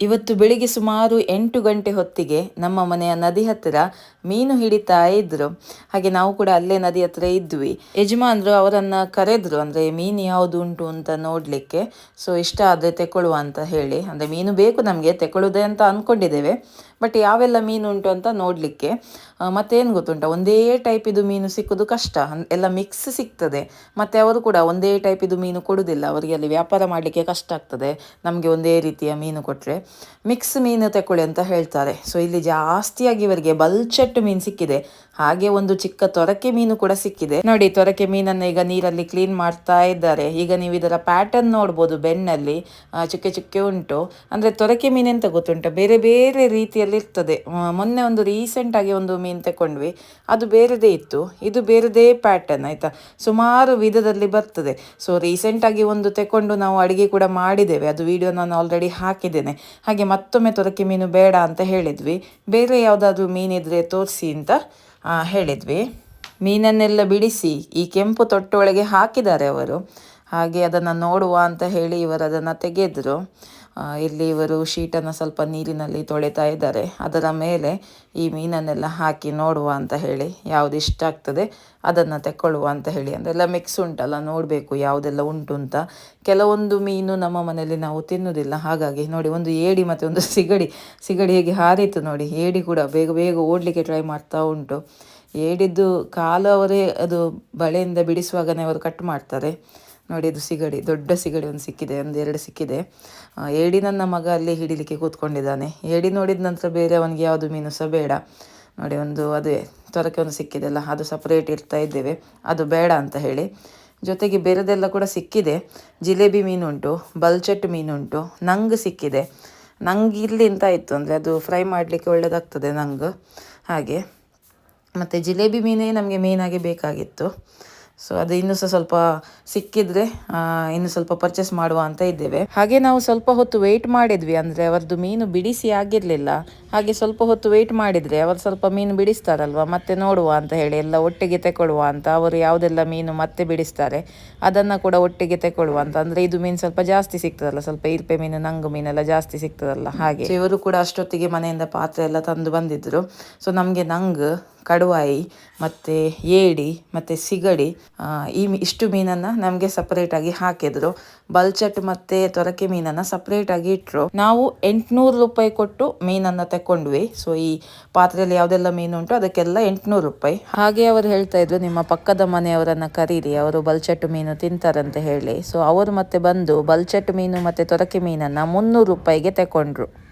ಇವತ್ತು ಬೆಳಿಗ್ಗೆ ಸುಮಾರು ಎಂಟು ಗಂಟೆ ಹೊತ್ತಿಗೆ ನಮ್ಮ ಮನೆಯ ನದಿ ಹತ್ತಿರ ಮೀನು ಹಿಡಿತಾ ಇದ್ರು. ಹಾಗೆ ನಾವು ಕೂಡ ಅಲ್ಲೇ ನದಿ ಹತ್ರ ಇದ್ವಿ. ಯಜಮಾನ್ರು ಅವರನ್ನ ಕರೆದ್ರು, ಅಂದ್ರೆ ಮೀನು ಯಾವುದು ಉಂಟು ಅಂತ ನೋಡ್ಲಿಕ್ಕೆ. ಸೊ ಇಷ್ಟ ಆದ್ರೆ ತೆಕೊಳ್ಳುವ ಅಂತ ಹೇಳಿ. ಅಂದ್ರೆ ಮೀನು ಬೇಕು ನಮಗೆ ತೆಕೊಳ್ಳುದೇ ಅಂತ ಅನ್ಕೊಂಡಿದ್ದೇವೆ. ಬಟ್ ಯಾವೆಲ್ಲ ಮೀನು ಉಂಟು ಅಂತ ನೋಡಲಿಕ್ಕೆ ಮತ್ತೇನು ಗೊತ್ತುಂಟ? ಒಂದೇ ಟೈಪಿದು ಮೀನು ಸಿಕ್ಕುದು ಕಷ್ಟ. ಎಲ್ಲ ಮಿಕ್ಸ್ ಸಿಗ್ತದೆ. ಮತ್ತು ಅವರು ಕೂಡ ಒಂದೇ ಟೈಪಿದು ಮೀನು ಕೊಡುವುದಿಲ್ಲ ಅವರಿಗೆ ಅಲ್ಲಿ ವ್ಯಾಪಾರ ಮಾಡಲಿಕ್ಕೆ ಕಷ್ಟ ಆಗ್ತದೆ. ನಮಗೆ ಒಂದೇ ರೀತಿಯ ಮೀನು ಕೊಟ್ಟರೆ ಮಿಕ್ಸ್ ಮೀನು ತಗೊಳ್ಳಿ ಅಂತ ಹೇಳ್ತಾರೆ. ಸೊ ಇಲ್ಲಿ ಜಾಸ್ತಿಯಾಗಿ ಇವರಿಗೆ ಬಲ್ಚೆಟ್ಟು ಮೀನು ಸಿಕ್ಕಿದೆ. ಹಾಗೆ ಒಂದು ಚಿಕ್ಕ ತೊರಕೆ ಮೀನು ಕೂಡ ಸಿಕ್ಕಿದೆ. ನೋಡಿ, ತೊರಕೆ ಮೀನನ್ನು ಈಗ ನೀರಲ್ಲಿ ಕ್ಲೀನ್ ಮಾಡ್ತಾ ಇದ್ದಾರೆ. ಈಗ ನೀವು ಇದರ ಪ್ಯಾಟರ್ನ್ ನೋಡ್ಬೋದು ಬೆನ್ನಲ್ಲಿ. ಚುಕ್ಕೆ ಚುಕ್ಕೆ ಉಂಟು. ಅಂದರೆ ತೊರಕೆ ಮೀನು ಎಂತ ಗೊತ್ತುಂಟು? ಬೇರೆ ಬೇರೆ ರೀತಿಯಲ್ಲಿ ಇರ್ತದೆ. ಮೊನ್ನೆ ಒಂದು ರೀಸೆಂಟಾಗಿ ಒಂದು ಮೀನು ತಗೊಂಡ್ವಿ ಅದು ಬೇರೆದೇ ಇತ್ತು. ಇದು ಬೇರೆದೇ ಪ್ಯಾಟರ್ನ್ ಆಯಿತಾ? ಸುಮಾರು ವಿಧದಲ್ಲಿ ಬರ್ತದೆ. ಸೊ ರೀಸೆಂಟಾಗಿ ಒಂದು ತಗೊಂಡು ನಾವು ಅಡುಗೆ ಕೂಡ ಮಾಡಿದ್ದೇವೆ. ಅದು ವಿಡಿಯೋ ನಾನು ಆಲ್ರೆಡಿ ಹಾಕಿದ್ದೇನೆ. ಹಾಗೆ ಮತ್ತೊಮ್ಮೆ ತೊರಕೆ ಮೀನು ಬೇಡ ಅಂತ ಹೇಳಿದ್ವಿ. ಬೇರೆ ಯಾವುದಾದ್ರೂ ಮೀನಿದ್ರೆ ತೋರಿಸಿ ಅಂತ ಹೇಳಿದ್ವಿ. ಮೀನನ್ನೆಲ್ಲ ಬಿಡಿಸಿ, ಈ ಕೆಂಪು ತೊಟ್ಟೊಳಗೆ ಹಾಕಿದ್ದಾರೆ ಅವರು. ಹಾಗೆ ಅದನ್ನು ನೋಡುವ ಅಂತ ಹೇಳಿ ಇವರು ಅದನ್ನು ತೆಗೆದ್ರು. ಇಲ್ಲಿ ಇವರು ಶೀಟನ್ನು ಸ್ವಲ್ಪ ನೀರಿನಲ್ಲಿ ತೊಳಿತಾ ಇದ್ದಾರೆ. ಅದರ ಮೇಲೆ ಈ ಮೀನನ್ನೆಲ್ಲ ಹಾಕಿ ನೋಡುವ ಅಂತ ಹೇಳಿ, ಯಾವುದು ಇಷ್ಟ ಆಗ್ತದೆ ಅದನ್ನು ತೆಕ್ಕೊಳ್ಳುವ ಅಂತ ಹೇಳಿ. ಅದೆಲ್ಲ ಮಿಕ್ಸ್ ಉಂಟಲ್ಲ, ನೋಡಬೇಕು ಯಾವುದೆಲ್ಲ ಉಂಟು ಅಂತ. ಕೆಲವೊಂದು ಮೀನು ನಮ್ಮ ಮನೆಯಲ್ಲಿ ನಾವು ತಿನ್ನುವುದಿಲ್ಲ. ಹಾಗಾಗಿ ನೋಡಿ, ಒಂದು ಏಡಿ ಮತ್ತು ಒಂದು ಸಿಗಡಿ ಸಿಗಡಿ ಹೇಗೆ ಹಾರಿತು ನೋಡಿ, ಏಡಿ ಕೂಡ ಬೇಗ ಬೇಗ ಓಡಲಿಕ್ಕೆ ಟ್ರೈ ಮಾಡ್ತಾ ಉಂಟು. ಏಡಿದ್ದು ಕಾಲು ಅವರೇ ಅದು ಬಳೆಯಿಂದ ಬಿಡಿಸುವಾಗನೇ ಅವರು ಕಟ್ ಮಾಡ್ತಾರೆ. ನೋಡಿ, ಇದು ಸಿಗಡಿ, ದೊಡ್ಡ ಸಿಗಡಿ ಒಂದು ಸಿಕ್ಕಿದೆ, ಒಂದು ಎರಡು ಸಿಕ್ಕಿದೆ. ಏಡಿ ನನ್ನ ಮಗ ಅಲ್ಲಿ ಹಿಡಿಲಿಕ್ಕೆ ಕೂತ್ಕೊಂಡಿದ್ದಾನೆ. ಏಡಿ ನೋಡಿದ ನಂತರ ಬೇರೆ ಅವನಿಗೆ ಯಾವುದು ಮೀನು ಸಹ ಬೇಡ. ನೋಡಿ, ಒಂದು ಅದೇ ತೊರಕೆ ಒಂದು ಸಿಕ್ಕಿದೆಲ್ಲ ಅದು ಸಪ್ರೇಟ್ ಇರ್ತಾ ಇದ್ದೇವೆ. ಅದು ಬೇಡ ಅಂತ ಹೇಳಿ. ಜೊತೆಗೆ ಬೇರೆದೆಲ್ಲ ಕೂಡ ಸಿಕ್ಕಿದೆ. ಜಿಲೇಬಿ ಮೀನುಂಟು ಬಲ್ಚಟ್ ಮೀನುಂಟು, ನಂಗೆ ಸಿಕ್ಕಿದೆ. ನಂಗೆ ಇಲ್ಲಿ ಅಂತ ಇತ್ತು, ಅಂದರೆ ಅದು ಫ್ರೈ ಮಾಡಲಿಕ್ಕೆ ಒಳ್ಳೆಯದಾಗ್ತದೆ ನಂಗೆ. ಹಾಗೆ. ಮತ್ತು ಜಿಲೇಬಿ ಮೀನೇ ನಮಗೆ ಮೇಯ್ನಾಗಿ ಬೇಕಾಗಿತ್ತು. ಸೊ ಅದು ಇನ್ನೂ ಸಹ ಸ್ವಲ್ಪ ಸಿಕ್ಕಿದ್ರೆ ಇನ್ನು ಸ್ವಲ್ಪ ಪರ್ಚೇಸ್ ಮಾಡುವ ಅಂತ ಇದ್ದೇವೆ. ಹಾಗೆ ನಾವು ಸ್ವಲ್ಪ ಹೊತ್ತು ವೆಯ್ಟ್ ಮಾಡಿದ್ವಿ, ಅಂದರೆ ಅವರದ್ದು ಮೀನು ಬಿಡಿಸಿ ಆಗಿರಲಿಲ್ಲ. ಹಾಗೆ ಸ್ವಲ್ಪ ಹೊತ್ತು ವೆಯ್ಟ್ ಮಾಡಿದರೆ ಅವರು ಸ್ವಲ್ಪ ಮೀನು ಬಿಡಿಸ್ತಾರಲ್ವ? ಮತ್ತೆ ನೋಡುವ ಅಂತ ಹೇಳಿ, ಎಲ್ಲ ಒಟ್ಟಿಗೆ ತೆಕೊಳ್ಳುವ ಅಂತ. ಅವರು ಯಾವುದೆಲ್ಲ ಮೀನು ಮತ್ತೆ ಬಿಡಿಸ್ತಾರೆ, ಅದನ್ನು ಕೂಡ ಒಟ್ಟಿಗೆ ತಗೊಳ್ಳುವ ಅಂತ. ಅಂದರೆ ಇದು ಮೀನು ಸ್ವಲ್ಪ ಜಾಸ್ತಿ ಸಿಗ್ತದಲ್ಲ, ಸ್ವಲ್ಪ ಇರ್ಪೆ ಮೀನು, ನಂಗು ಮೀನೆಲ್ಲ ಜಾಸ್ತಿ ಸಿಗ್ತದಲ್ಲ ಹಾಗೆ. ಇವರು ಕೂಡ ಅಷ್ಟೊತ್ತಿಗೆ ಮನೆಯಿಂದ ಪಾತ್ರೆ ಎಲ್ಲ ತಂದು ಬಂದಿದ್ರು. ಸೊ ನಮಗೆ ನಂಗೆ, ಕಡುವಾಯಿ, ಮತ್ತು ಏಡಿ, ಮತ್ತು ಸಿಗಡಿ ಈ ಇಷ್ಟು ಮೀನನ್ನು ನಮಗೆ ಸಪ್ರೇಟಾಗಿ ಹಾಕಿದ್ರು. ಬಲ್ಚಟ್ ಮತ್ತು ತೊರಕೆ ಮೀನನ್ನು ಸಪ್ರೇಟಾಗಿ ಇಟ್ಟರು ನಾವು ಎಂಟುನೂರು ರೂಪಾಯಿ ಕೊಟ್ಟು ಮೀನನ್ನು ತಕೊಂಡ್ವಿ. ಸೊ ಈ ಪಾತ್ರೆಯಲ್ಲಿ ಯಾವುದೆಲ್ಲ ಮೀನು ಉಂಟು ಅದಕ್ಕೆಲ್ಲ ಎಂಟುನೂರು ರೂಪಾಯಿ. ಹಾಗೆ ಅವರು ಹೇಳ್ತಾ ಇದ್ರು, ನಿಮ್ಮ ಪಕ್ಕದ ಮನೆಯವರನ್ನು ಕರೀರಿ, ಅವರು ಬಲ್ಚಟ್ ಮೀನು ತಿಂತಾರಂತ ಹೇಳಿ. ಸೊ ಅವರು ಮತ್ತೆ ಬಂದು ಬಲ್ಚಟ್ಟು ಮೀನು ಮತ್ತೆ ತೊರಕೆ ಮೀನನ್ನು ಮುನ್ನೂರು ರೂಪಾಯಿಗೆ ತಕೊಂಡ್ರು.